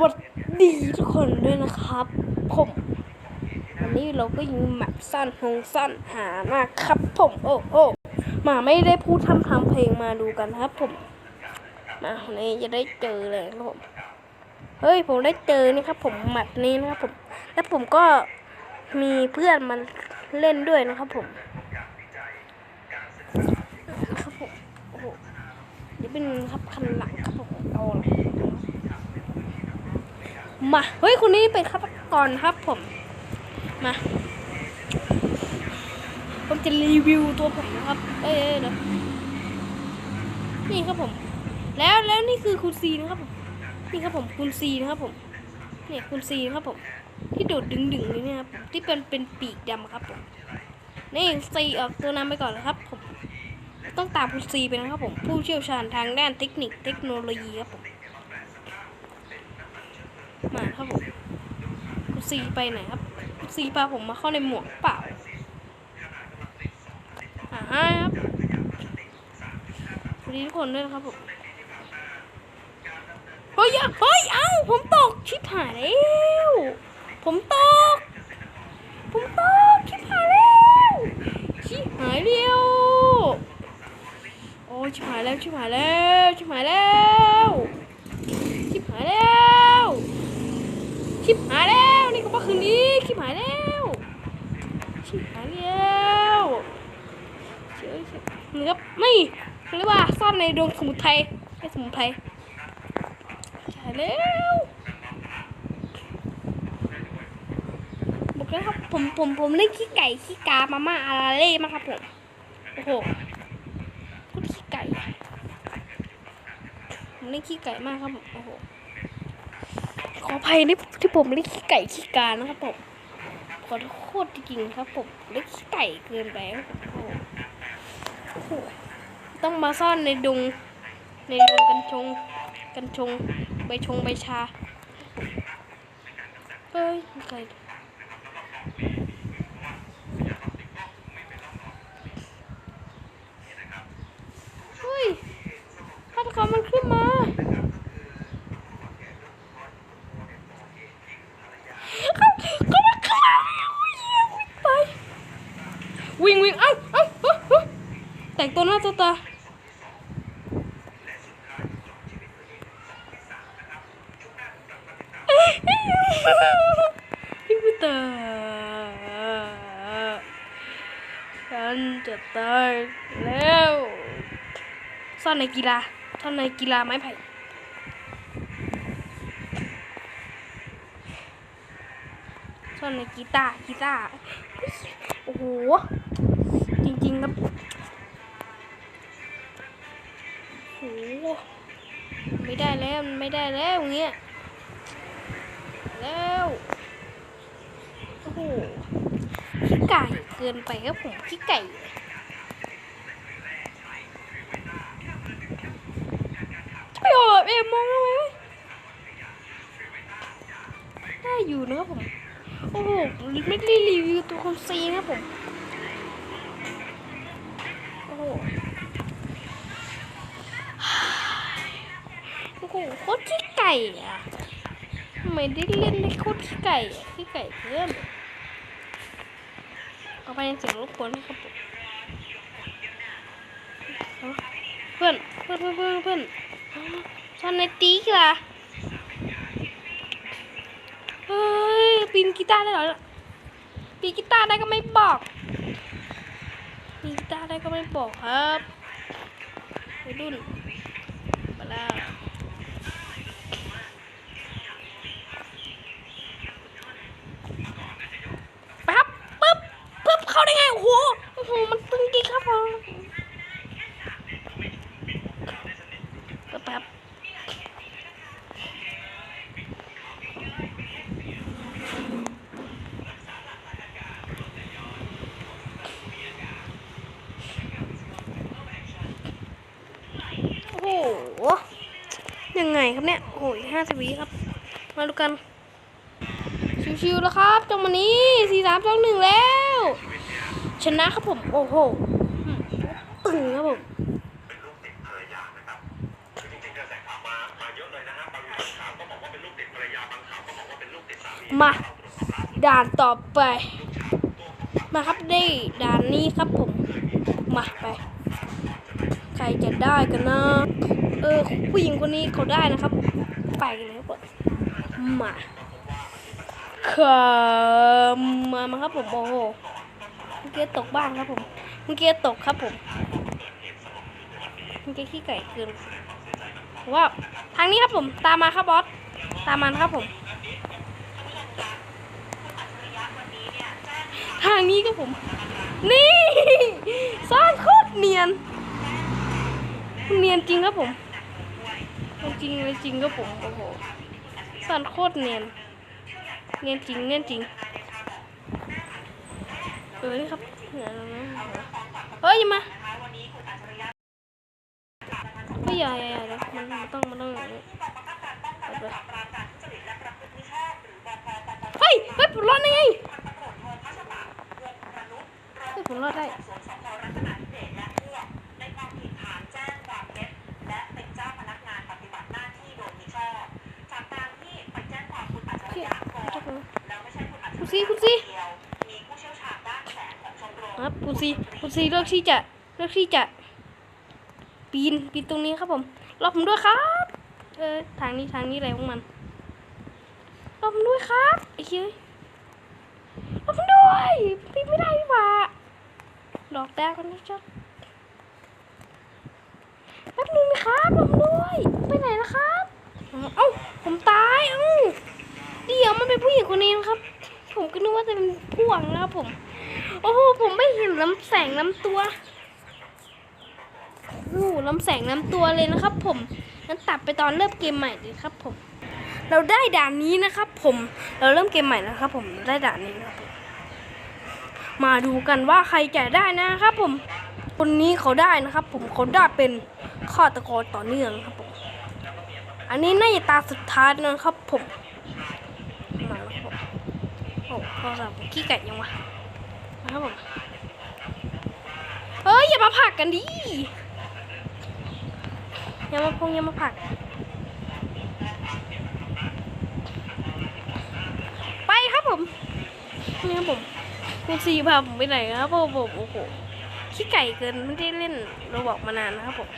วัสดีทุกคนด้วยนะครับ ผมวันนี้เราก็ยิงแมปสั้นหงสั้นหามาครับ ผมโอ้โอ้มาไม่ได้พูดทำทำเพลงมาดูกันครับ ผม มาวันนี้จะได้เจอเลยครับผมเฮ้ยผมได้เจอนี่ครับ ผมแมปนี้นะครับผม แล้วผมก็มีเพื่อนมาเล่นด้วยนะครับ ผมครับผมโอ้โหเดี๋ยวเป็นครับคันหลังครับผมเอาอะ มา เฮ้ยคนนี้เป็นฆาตกรครับผม มา ผมจะรีวิวตัวผมนะครับ เอ้ยเดี๋ยวนี่ครับผม แล้วแล้วนี่คือคุณซีนะครับผม นี่ครับผมคุณซีนะครับผม เนี่ยคุณซีนะครับผม ที่โดดดึงดึงนี่ยครับผมที่เป็นเป็นปีกดำครับผม นี่ซีออกตัวนำไปก่อนเลยครับผม ต้องตามคุณซีไปนะครับผม ผู้เชี่ยวชาญทางด้านเทคนิคเทคโนโลยีครับผม มาครับผมคุณซีไปไหนครับคุณซีพาผมมาเข้าในหมวกเปล่าอ่าฮะครับสวัสดีทุกคนด้วยนะครับผมเฮ้ยอย่าเฮ้ยเอ้าผมตกชิบหายแล้วผมตก ผมตกชิบหายแล้วชิบหายเดียวโอ้ชิบหายแล้วชิบหายแล้วชิบหายแล้วชิบหายแล้ว ชิบหายแล้วนี่ก็ว่าคืนนี้ชิบหายแล้วชิบหายแล้วเชื่อเชื่อเหลือไม่เรียกว่าซ่อนในดวงสมุนไพรไอ้สมุนไพรใช่แล้วบอกแล้วครับผมผมผมเล่นขี้ไก่ขี้กามาม่าอาราเล่มากครับผมโอ้โหพูดขี้ไก่ผมเล่นขี้ไก่มากครับผมโอ้โห ขออภัยที่ที่ผมเรียกขี้ไก่ขี้กานะครับผมขอโทษจริงครับผมเรียกขี้ไก่เกินไปครับผมโอ้โหต้องมาซ่อนในดงในดงกันชงกันชงใบชงใบชาเฮ้ยไก่รเฮ้ยฆาตกรรมมันขึ้นมา ก็มาฆ่าไปวิ่งวิ่งเอ้าเอ้าเอ้าเอ้าแตกตัวหน้าตัวตาพี่กูตาฉัน จะตายแล้วซ่อนในกีฬาซ่อนในกีฬาไม้ไผ่ซ่อนในกีตาร์กีตาร์โอ้โหจริงๆครับโอ้โหไม่ได้แล้วไม่ได้แล้วอย่างเงี้ยแล้วโอ้โหขี้ไก่เกินไปครับผมขี้ไก่ ไม่ออก เอ็มมองทำไมวะได้อยู่นะครับผม โอ้โหไม่ได้รีวิวตัวคนซีนะครับผม โอ้โหโอ้โหโคตรขี้ไก่อะไม่ได้เล่นได้โคตรขี้ไก่อะขี้ไก่เพิ่มเอาไปเสียงรบกวนนะครับผมเพื่อนเพื่อนเพื่อนเพื่อนเพื่อน ซ่อนในตีกล่ะเฮ้ยปีนกีตาร์ได้เหรอปีนกีตาร์ได้ก็ไม่บอกปีนกีตาร์ได้ก็ไม่บอกครับไปดุนมาแล้วปั๊บปึ๊บปึ๊บเข้าได้ไงโอ้โหโอ้โหมันตึงจริงครับผมปั๊บปั๊บ โอ้โห ยังไง ครับเนี่ย โอ้ยห้าสิบวิครับ มาดูกัน ชิวๆแล้วครับจังวันนี้สี่สามสองหนึ่งแล้ว ชนะครับผม โอ้โหอืมตึงครับผมมามาเยอะเลยนะฮะบางข่าวก็บอกว่าเป็นลูกติดภรรยามาด่านต่อไป มาครับได้ด่านนี้ครับผม มาไป ใครจะได้กันนะ เออผู้หญิงคนนี้เขาได้นะครับ ไปกันเลยครับผมมาค่ะมามาครับผมโอ้โหเมื่อกี้ตกบ้างครับผมเมื่อกี้ตกครับผมเมื่อกี้ขี้ไก่เกินว้าวทางนี้ครับผมตามมาครับบอสตามมานครับผม ทางนี้ครับผม นี่ซ่อนโคตรเนียน เนียนจริงครับผม จริงเลยจริงครับผมโอ้โหซ่นโคตรเนียนเนียนจริงเนียนจริงเออนี่ครับเดี๋ยวนะเฮ้ยย่ามาเฮ้ยอย่าอย่าอย่าเดี๋ยวมันมันต้องมันต้องอย่างนี้เอาไปเฮ้ยเฮ้ยผมรอดได้ไงเฮ้ยผมรอดได้ คุณซีคุณซีครับคุณซีคุณซีเลือกที่จะเลือกที่จะ ปีนปีนตรงนี้ครับผมรอผมด้วยครับ เออทางนี้ทางนี้อะไรของมันรอผมด้วยครับไอ้เฮ้ยรอผมด้วยปีนไม่ได้ดีกว่าดอกแดงกันนะจ๊ะแป๊บนึงนะครับรอผมด้วย ไปไหนนะครับ เอ้าผมตายเอ้าเดี๋ยวมันเป็นผู้หญิงคนนี้นะครับ ผมก็นึกว่าจะเป็นผู้หวังนะผม โอ้โหผมไม่เห็นลำแสงลำตัวโอ้โหลำแสงลำตัวเลยนะครับ ผมงั้นตัดไปตอนเริ่มเกมใหม่เลยครับ ผม เราได้ด่านนี้นะครับ ผม เราเริ่มเกมใหม่แล้วครับ ผมได้ด่านนี้นะครับผมมาดูกันว่าใครจะได้นะครับ ผม คนนี้เขาได้นะครับ ผมเขาได้เป็นฆาตกรต่อเนื่องครับผม อันนี้น่าจะตาสุดท้ายนะครับ ผม มาแล้วครับโอ้โท รศัพท์ผมขี้ไก่ยังวะมาครับผมเอ้ยอย่ามาผลักกันดิอย่ามาพงอย่ามาผลัก ไปครับผมนี่ครับผมคุณซีพาผมไปไหนครับผมผมโอ้โหขี้ไก่เกินไม่ได้เล่นเราบอกมานานนะครับผม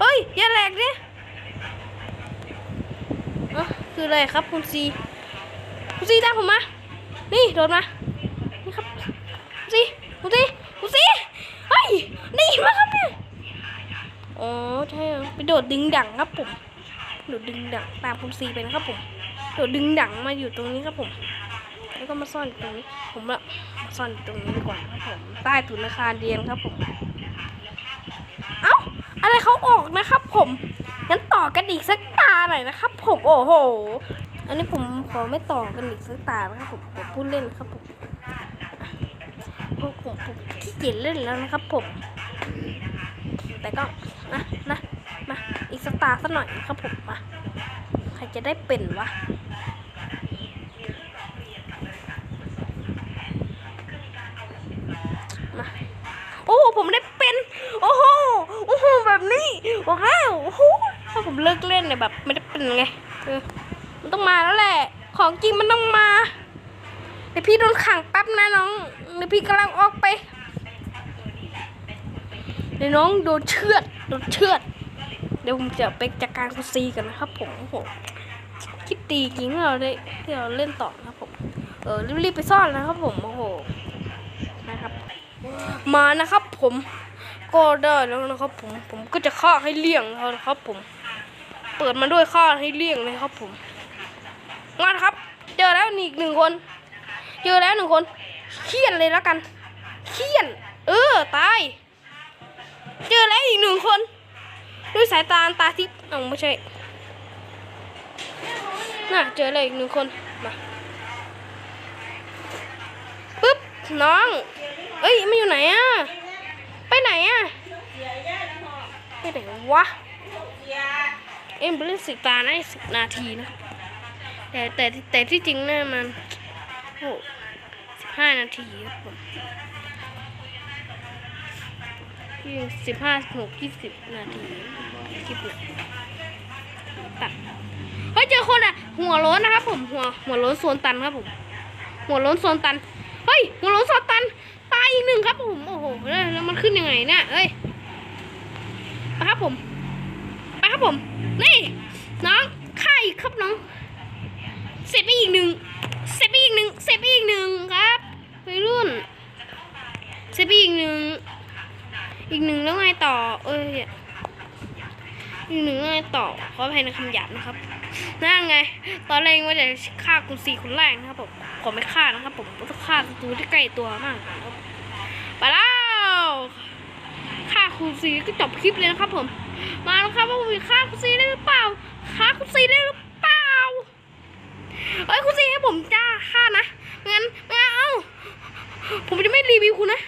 เฮ้ยอย่าแหลกดิเอ้อคืออะไรครับคุณซีคุณซีตามผมมา นี่โดนมา นี่ครับคุณซีคุณซีคุณซีเฮ้ยนี่มาครับเนี่ยอ๋อใช่ไปโดดดึงดังครับผม โดดดึงดังตามคุณซีไปนะครับผม โดดดึงดังมาอยู่ตรงนี้ครับผม แล้วก็มาซ่อนตรงนี้ ผมละซ่อนตรงนี้ดีกว่าครับผม ใต้ถุนอาคารเรียนครับผม เอ้า อะไรเขาออกนะครับผม งั้นต่อกันอีกสักตาหน่อยนะครับผม โอ้โห อันนี้ผมขอไม่ต่อกันอีกสักตานะครับผมผมพูดเล่นครับผมผมผมผมขี้เกียจเล่นแล้วนะครับ ผม แต่ก็นะนะมาอีกสักตาสักหน่อยนะครับผมมาใครจะได้เป็นวะมาโอ้ผมได้เป็น โอ้โหโอ้โหแบบนี้ว้าวโอ้โหถ้าผมเลิกเล่นเนี่ยแบบไม่ได้เป็นไงเออ ต้องมาแล้วแหละ ของจริงมันต้องมาเดี๋ยวพี่โดนขังแป๊บนะน้องเดี๋ยวพี่กำลังออกไปเดี๋ยวน้องโดนเชือดโดนเชือด เดี๋ยวผมจะไปจัดการคุณซีกันนะครับผมโอ้โหคิดดีจริงเราได้ที่เราเล่นต่อนะครับผมเออรีบๆไปซ่อนนะครับผมโอ้โหนะครับ มานะครับผมก็ได้แล้วนะครับผมผมก็จะฆ่าให้เลี่ยงเขานะครับผม เปิดมาด้วยฆ่าให้เลี่ยงเลยครับผม งาครับ เจอแล้วอีกหนึ่งคน เจอแล้วหนึ่งคนเขียนเลยแล้วกันเขียน เออตาย เจอแล้วอีกหนึ่งคน ด้วยสายตาตาทิพย์อ้าวไม่ใช่น่ะเจอแล้วอีกหนึ่งคนมาปึ๊บน้อง เอ้ยมันอยู่ไหนอะไปไหนอะไปไหนวะเอ็มเล่นสิบตาได้สิบนาทีนะ แต่แต่แต่ที่จริงเนี่ยมันโอ้สิบห้านาทีครับผมยี่สิบห้าหกยี่สิบนาทีคลิปเนี่ยตัดเฮ้ยเจอคนอะ หัวโล้นนะครับผมหัวหัวโล้นโซนตันครับผม หัวโล้นโซนตันเฮ้ยหัวโล้นโซนตันตายอีกหนึ่งครับผมโอ้โหแล้วมันขึ้นยังไงเนี่ยเอ้ยไปครับผมไปครับผมนี่น้องฆ่าอีกครับน้อง ร็จไปอีกหนึ่งเสร็จไปอีกหนึ่งเสร็จไปอีกหนึ่งครับวัยรุ่นเสร็จไปอีกหนึ่งอีกหนึ่งแล้วไงต่อ เอ้ยอีกหนึ่งแล้วไงต่อขออภัยในคำหยาบนะครับนั่นไง ตอนแรกว่าจะฆ่าคุณสี่คนแรกนะครับผมผมไม่ฆ่านะครับ ผมต้องฆ่าศัตรูที่ใกล้ตัวมากครับไปแล้วฆ่าคุณสี่ก็จบคลิปเลยนะครับผม มาแล้วครับว่าผมจะฆ่าคุณสี่ได้หรือเปล่าฆ่าคุณสี่ได้หรือ เอ้ยคุณซีให้ผมจ้าฆ่านะไม่งั้นไม่งั้นเอ้าผมจะไม่รีวิวคุณนะ